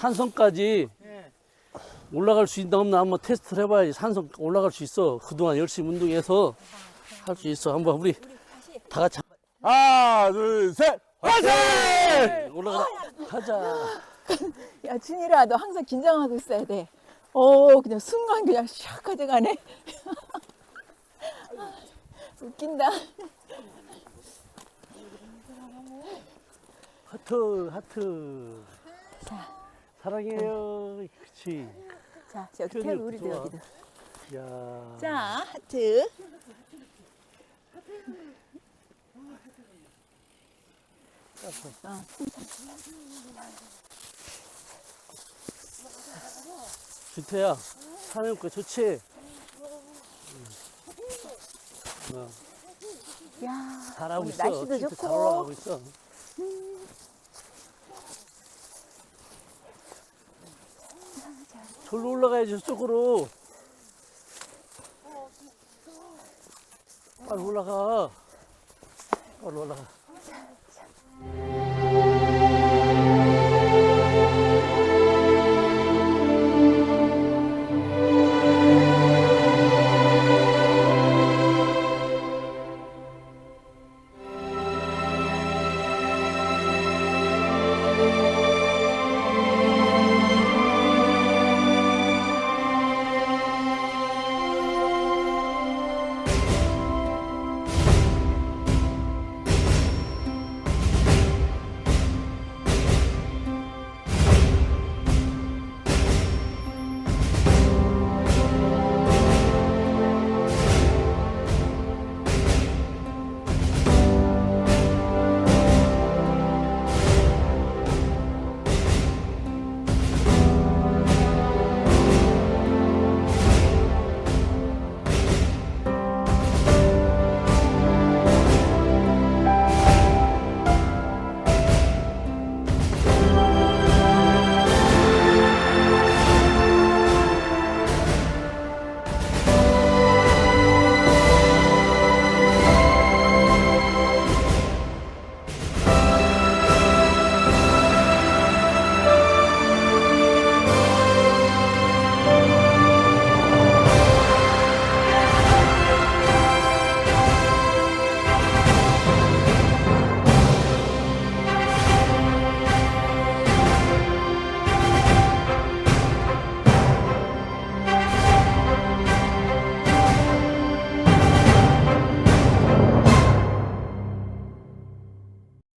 산성까지 예. 올라갈 수 있나 없나 한번 테스트를 해봐야지 산성 올라갈 수 있어 그동안 열심히 운동해서 할 수 있어 한번 우리 다 같이 하나, 둘, 셋. 화이팅! 올라가 하자 야, 진이라, 너 항상 긴장하고 있어야 돼. 오, 그냥 순간 그냥 샥 가져가네. 웃긴다. 하트 하트 자, 사랑해요. 그렇지 자, 여기 태우, 우리도 좋아. 여기도. 야. 자, 하트. 어, 주태야 사장님거 좋지? 어, 야, 잘하고 오늘 있어. 날씨도 진짜 잘 좋고. 올라가고 있어 절로 올라가야지 저쪽으로. 빨리 올라가. 빨리 올라가